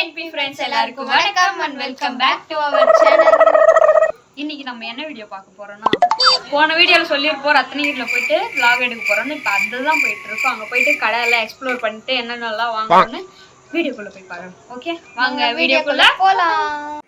NP friends எல்லாருக்கும் வணக்கம் and welcome back to our channel இன்னைக்கு நம்ம என்ன வீடியோ பார்க்க போறோம்னா போன வீடியோல சொல்லியிருப்போம் ரத்னகிரில போயிட்டு vlog எடுக்க போறோம்னு. இப்போ அதுதான் போயிட்டு இருக்கோம் அங்க போயிட்டு கடையெல்லாம் எக்ஸ்ப்ளோர் பண்ணிட்டு என்னென்னலாம் வாங்கணும்னு வீடியோக்குள்ள போய் பார்க்கலாம் ஓகே வாங்க வீடியோக்குள்ள போலாம்.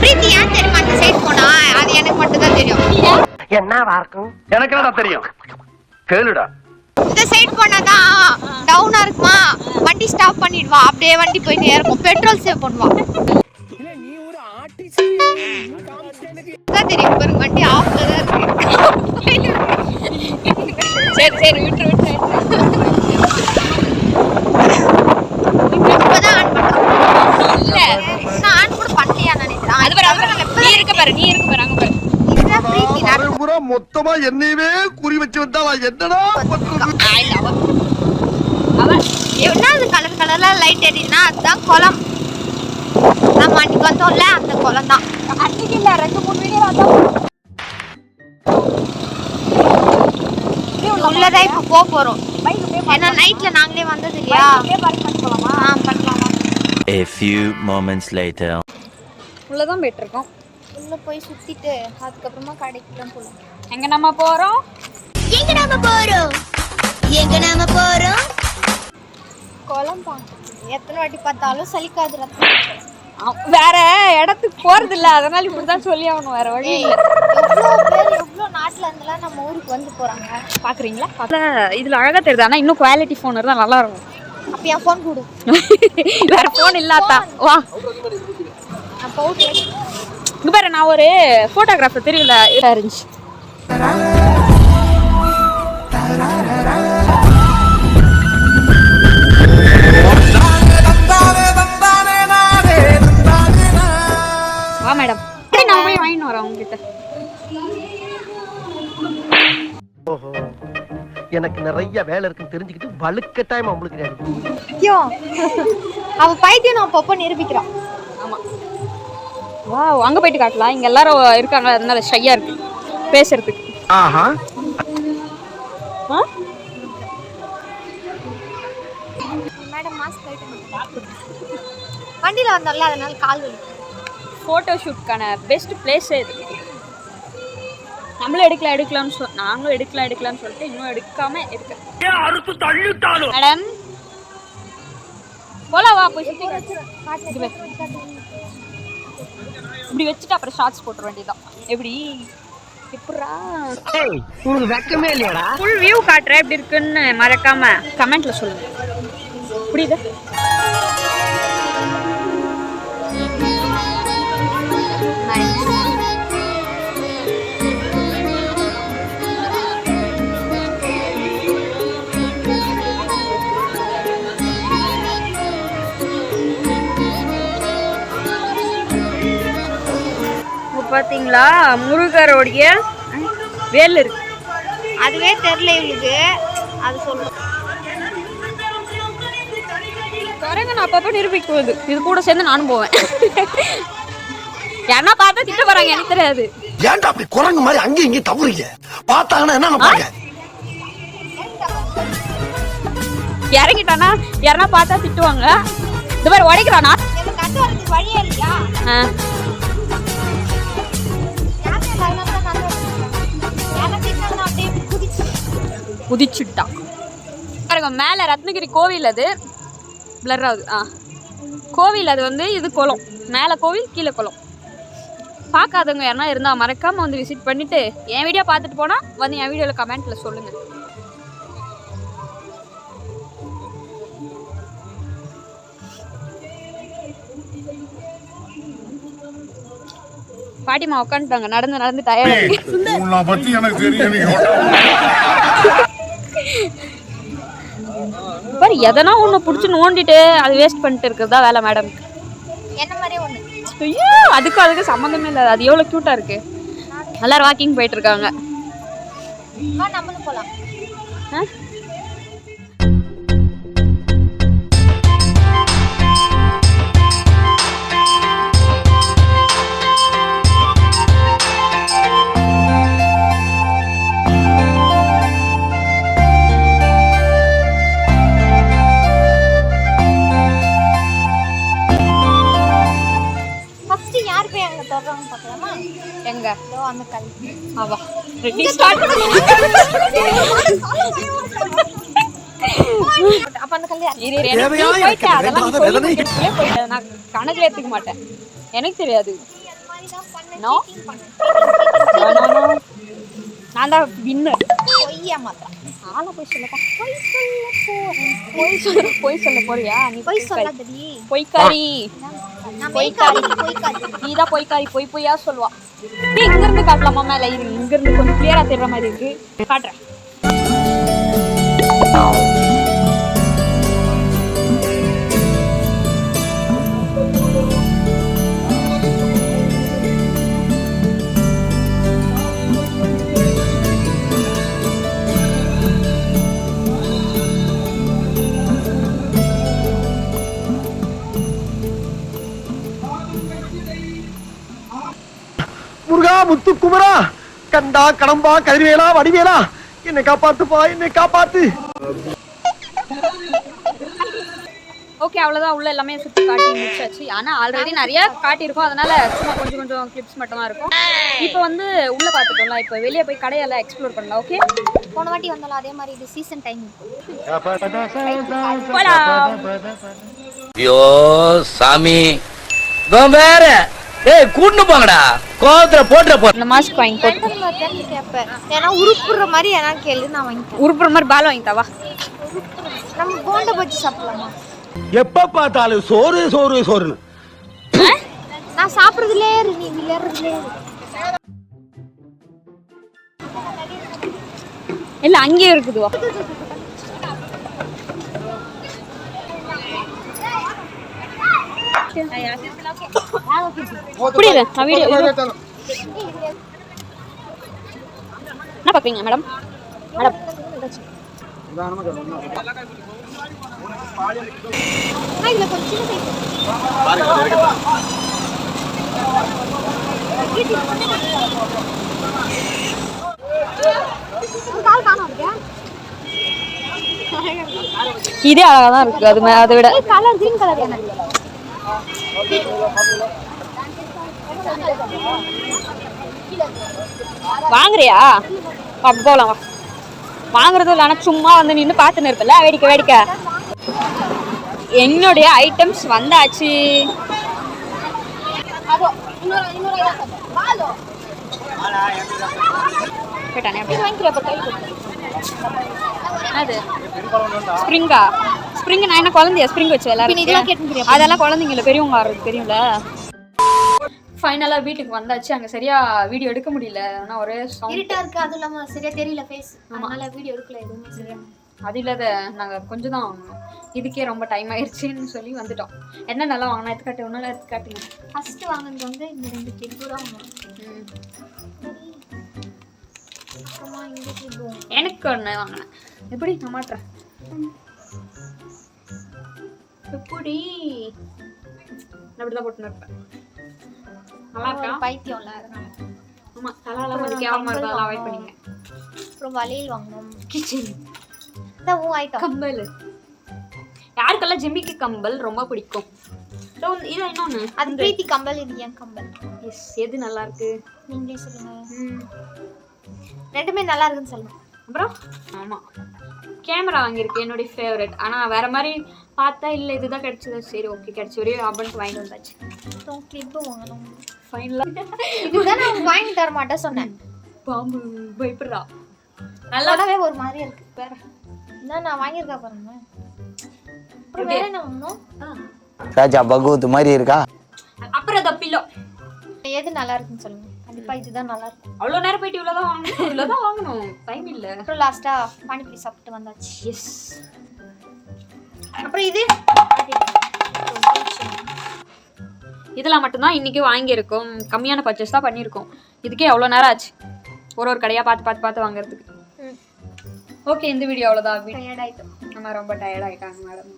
பிரீத்தி ஏன் தெரியுமா அந்த சைடு போனா அது எனக்கு மட்டும் தான் தெரியும். என்னவா இருக்கும்? எனக்கு என்னடா தெரியும். கேளுடா. இந்த சைடு போனாதான் டவுனா இருக்குமா? வண்டி ஸ்டாப் பண்ணிடுவா. அப்படியே வண்டி போய் இருக்கும். பெட்ரோல் சேவ் பண்ணுவா. தெரியும். வண்டி ஆஃப்ல தான் இருக்கு. சரி சரி விட்டு விட்டு இப்பதான் ஆன் பண்ணோம் இல்ல நான் ஆன் கூட பண்ணலையா நினைக்கிறேன் அது பாரு அது பாரு நீ இருக்க பாரு நீ இருக்க பாரு அங்க பாரு இதுதான் பிரீத்தி நான் பூரா மொத்தமா என்னையவே குறி வச்சு வந்தா என்னடா அவ அவன் என்ன அது கலர் கலர்ல லைட் எரியுதுன்னா அதுதான் குளம். நம்ம அன்னைக்கு வந்தோம்ல அந்த குளம் தான். அன்னைக்கு இல்ல ரெண்டு மூணு வீடியோ வந்தோம். உள்ளதான் இப்ப போக போறோம். ஏன்னா நைட்ல நாங்களே வந்தது இல்லையா? ஆ பண்ணலாமா. A few moments later. உள்ளதான் போயிட்டு இருக்கோம். உள்ள போய் சுத்திட்டு அதுக்கப்புறமா கடைக்குலாம் போலாம். எங்க நம்ம போறோம்? எங்க நாம போறோம்? எங்க நாம போறோம்? பார்க்க எத்தனை வாட்டி பார்த்தாலும் சலிக்காது ரத்தம். வேற இடத்துக்கு போறது இல்ல அதனால இப்படிதான் சொல்லி ஆகணும். வேற வழி. எவ்வளவு பேர் நாட்டுல இருந்தெல்லாம் நம்ம ஊருக்கு வந்து போறாங்க? பாக்குறீங்களா? இதுல அழகா தெரியுது. ஆனா இன்னும் குவாலிட்டி போன் இருந்தா நல்லா இருக்கும். அப்ப என் ஃபோன் கொடு. வேற போன் இல்லாதா வா. நான் இங்க பாரு நான் ஒரு போட்டோகிராஃபர் தெரியல இருந்துச்சு. வா மேடம். நான் போய் வாங்கிட்டு வரேன் உங்ககிட்ட? ஓஹோ. எனக்கு நிறைய வேலை இருக்குன்னு தெரிஞ்சுக்கிட்டு வலுக்கட்டாயமா உங்களுக்கு ஐயோ. அவ பைத்தியம் நான் அப்பப்போ நிரூபிக்கிறான் ஆமா. வா அங்க போயிட்டு காட்டலாம். இங்க எல்லாரும் இருக்காங்க. அதனால ஷையா இருக்கு. பேசுறதுக்கு. ஆஹா? மேடம் மாஸ்க் கழட்ட வண்டியில வந்தோம்ல அதனால கால் வலி. ஃபோட்டோ ஷூட்க்கான பெஸ்ட் பிளேஸ் இது நம்மளும் எடுக்கலாம் எடுக்கலாம்னு சொல் நாங்களும் எடுக்கலாம் எடுக்கலாம்னு சொல்லிட்டு இன்னும் எடுக்காம இருக்கு. மேடம். போலாம் வா போய். இப்படி வச்சுட்டு அப்புறம் ஷார்ட்ஸ் போட்டுற வேண்டியதுதான். எப்படி எப்படா? உனக்கு வெக்கமே இல்லையாடா? ஃபுல் வியூ காட்டுறேன் எப்படி இருக்குன்னு மறக்காம. கமெண்ட்ல சொல்லுங்க புரியுதா? பார்த்தீங்களா முருகருடைய வேல் இருக்கு. அதுவே தெரியல இவளுக்கு அது சொல்லும் குரங்க நான் அப்பப்போ நிரூபிக்க போகுது இது கூட சேர்ந்து நானும் போவேன். யாருன்னா பார்த்தா திட்ட போறாங்க எனக்கு தெரியாது. ஏன்டா அப்படி குரங்கு மாதிரி அங்கேயும் இங்கேயும் தவறீங்க? பார்த்தாங்கன்னா என்ன இறங்கிட்டானா? யாருன்னா பார்த்தா திட்டுவாங்க. இந்த மாதிரி உடைக்கிறானா? வழியே குதிச்சுட்டான் பாருங்க மேலே ரத்னகிரி கோவில் அது. பிளர் ஆகுது ஆ. கோவில் அது வந்து இது குளம். மேலே கோவில் கீழே குளம். பார்க்காதவங்க யாருனா இருந்தால் மறக்காமல் வந்து விசிட் பண்ணிவிட்டு என் வீடியோ பார்த்துட்டு போனால் வந்து என் வீடியோவில் கமெண்ட்டில் சொல்லுங்கள் பாட்டிமா உட்காந்துட்டாங்க நடந்து நடந்து டயர்ட் பத்தி எனக்கு தெரியும் பாரு எதனா ஒண்ணு புடிச்சு நோண்டிட்டு அது வேஸ்ட் பண்ணிட்டு இருக்கிறதா வேலை மேடம் என்ன மாதிரியே ஒண்ணு? ஐயோ அதுக்கும் அதுக்கு சம்மந்தமே இல்லை. அது எவ்வளவு கியூட்டா இருக்கு. எல்லாரும் வாக்கிங் போயிட்டு இருக்காங்க. நம்மளும் போலாம். ஆ? பார்க்கலாமா எங்க? அந்த கல். ஆவா ரெடி. ஸ்டார்ட் அப்ப அந்த. நான் கணக்குல ஏத்துக்க மாட்டேன். எனக்கு தெரியாது. நான் தான் வின்னர் பொய்யா மாத்திரம் ஆளை போய் சொல்லப்பா பொய் சொல்ல போறேன். பொய் சொல்ல பொய் சொல்ல போறியா? நீ பொய் சொல்லாதடி. பொய்க்காரி. பொய்க்காரி. பொய்க்காரி. நீ தான் பொய்க்காரி பொய் பொய்யா சொல்லுவா நீ இங்க இருந்து காட்டலாமா மேல இரு. இங்க இருந்து கொஞ்சம் கிளியரா தெரியற மாதிரி இருக்கு. காட்டுறேன். முருகா முத்து குமரா. கண்டா கடம்பா கதிர்வேலா வடிவேலா. என்னை காப்பாத்துப்பா என்னை காப்பாத்து. ஓகே அவ்வளவுதான். உள்ள எல்லாமே சுத்தி காட்டி முடிச்சாச்சு. ஆனா ஆல்ரெடி நிறைய காட்டியிருக்கோம். அதனால சும்மா கொஞ்சம் கொஞ்சம் கிளிப்ஸ் மட்டும் தான் இருக்கும். இப்போ வந்து உள்ள பார்த்துட்டோம்ல இப்போ வெளியே போய் கடையெல்லாம் எக்ஸ்ப்ளோர் பண்ணலாம் ஓகே போன வாட்டி வந்தாலும் அதே மாதிரி இது சீசன் டைம் ஐயோ சாமி. வேற. ஏய் கூட்டு போங்கடா. கோவத்துல போட்டுற போ. இந்த மாஸ்க் வாங்கி போட்டு. கேட்பேன் ஏன்னா உருப்புற மாதிரி ஏன்னா கேளு நான் வாங்கிக்கிறேன் உருப்புற மாதிரி பால் வாங்கி தவா. நம்ம போண்டை பஜ்ஜி சாப்பிடலாமா? எப்ப பார்த்தாலும் சோறு சோறு சோறுன்னு. நான் சாப்பிடுறதுலே இரு நீ விளையாடுறதுலே இரு. இல்ல அங்கேயே இருக்குதுவா. புரியுது வீடியோ என்ன பார்க்குறீங்க மேடம் மேடம் இதே அழகா தான் இருக்கு அது அதை விட கலர் கிரீன் கலர் என்ன வாங்குறியா? அப்ப போலாம் வா. வாங்குறதும் இல்லை ஆனால் சும்மா வந்து நின்று பார்த்துன்னு இருப்பல வேடிக்கை வேடிக்கை. என்னுடைய ஐட்டம்ஸ் வந்தாச்சு. கேட்டானே இது வாங்கிக்கிறியா அப்ப கை. அது ஸ்ப்ரிங்கா ஸ்ப்ரிங் நான் என்ன குழந்தையா? ஸ்ப்ரிங் வச்சு விளையாடுறேன்? அதெல்லாம் குழந்தைங்கள பெரியவங்க ஆடுறது தெரியும்ல? ஃபைனலாக வீட்டுக்கு வந்தாச்சு. அங்கே சரியா வீடியோ எடுக்க முடியல. ஆனால் ஒரே சவுண்ட் இருட்டா இருக்கு? அதுவும் இல்லாம சரியா தெரியல ஃபேஸ் அதனால வீடியோ எடுக்கல எதுவுமே சரியா. அது இல்லாத நாங்கள் கொஞ்சம் தான் வாங்கினோம். இதுக்கே ரொம்ப டைம் ஆயிடுச்சுன்னு சொல்லி வந்துட்டோம். என்ன நல்லா வாங்கினா எடுத்துக்காட்டு ஒன்றும் எடுத்துக்காட்டுங்க ஃபர்ஸ்ட் வாங்குனது வந்து இந்த ரெண்டு கிளிப்பு தான் வாங்கணும் எனக்கு ஒன்று வாங்கினேன். எப்படி? நான் மாட்டுறேன் எப்படி நான் அப்படிதான் போட்டுன்னு இருப்பேன். நல்லா இருக்கா? பைத்தியம்ல ஆமா தலாலாம் கொஞ்சம் கேவலமா இருந்தா அதெல்லாம் அவாய்ட் பண்ணிங்க அப்புறம் வளையல் வாங்கணும். கிச்சன் கம்பல். யாருக்கெல்லாம் ஜிமிக்கி கம்பல் ரொம்ப பிடிக்கும்? இதோ இன்னொன்று அது பிரீத்தி கம்பல் இது என் கம்பல். எஸ் எது நல்லா இருக்கு? நீங்களே சொல்லுங்க. ரெண்டுமே நல்லா இருக்குன்னு சொல்லுங்க. அப்புறம்? ஆமா. கேமரா வாங்கியிருக்கேன் என்னுடைய ஃபேவரட் ஆனா வேற மாதிரி பார்த்தா இல்ல இதுதான் கிடைச்சது. சரி ஓகே கிடைச்ச ஒரே ஆபன்ட்டு வாங்கிட்டு வந்தாச்சு. அப்புறம் கிளிப்பு வாங்கணும். ஃபைனலாக இதுதான் நான் வாங்கி தர மாட்டேன் சொன்னேன். பாம்பு பயப்படுறா. நல்லா நல்லாவே ஒரு மாதிரி இருக்கு வேற. என்ன நான் வாங்கியிருக்கா பாருங்க. அப்புறம் வேற என்ன வாங்கணும்? ராஜா பகவத் மாதிரி இருக்கா? அப்புறம் தப்பில்லோ எது நல்லா இருக்குன்னு சொல்லுங்க. கண்டிப்பா இதுதான் நல்லா இருக்கும் அவ்வளோ நேரம் போயிட்டு இவ்வளோதான் வாங்கணும். இவ்வளோதான் வாங்கணும். டைம் இல்லை. அப்புறம் லாஸ்டா பானிபூரி சாப்பிட்டு வந்தாச்சு. எஸ் அப்புறம் இது? இதெல்லாம் மட்டும்தான் இன்னைக்கு வாங்கியிருக்கோம். கம்மியான பர்ச்சேஸ் தான் பண்ணியிருக்கோம். இதுக்கே எவ்வளோ நேரம் ஆச்சு? ஒரு ஒரு கடையாக பார்த்து பார்த்து பார்த்து வாங்குறதுக்கு. ஓகே இந்த வீடியோ அவ்வளோதான் டயர்ட் நம்ம ரொம்ப டயர்ட் ஆயிட்டாங்க மேடம்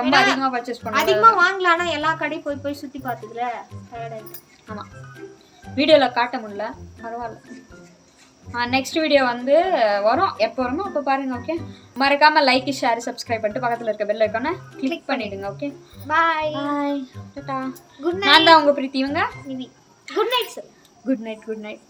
ரொம்ப அதிகமாக பர்ச்சேஸ் பண்ணாங்க அதிகமா வாங்கலாம் எல்லா கடையும் போய் போய் சுத்தி பார்த்ததுல டயர்ட் ஆமாம் வீடியோவில் காட்ட முடியல. பரவாயில்ல. நெக்ஸ்ட் வீடியோ வந்து வரும். எப்போ வருமோ அப்போ பாருங்க ஓகே மறக்காம லைக் ஷேர் சப்ஸ்கிரைப் பண்ணிட்டு பக்கத்தில் இருக்க பெல் ஐக்கானை கிளிக் பண்ணிடுங்க. Okay bye bye tata good நான் தான் உங்க பிரீத்தி இவங்க? Night good night sir good night good night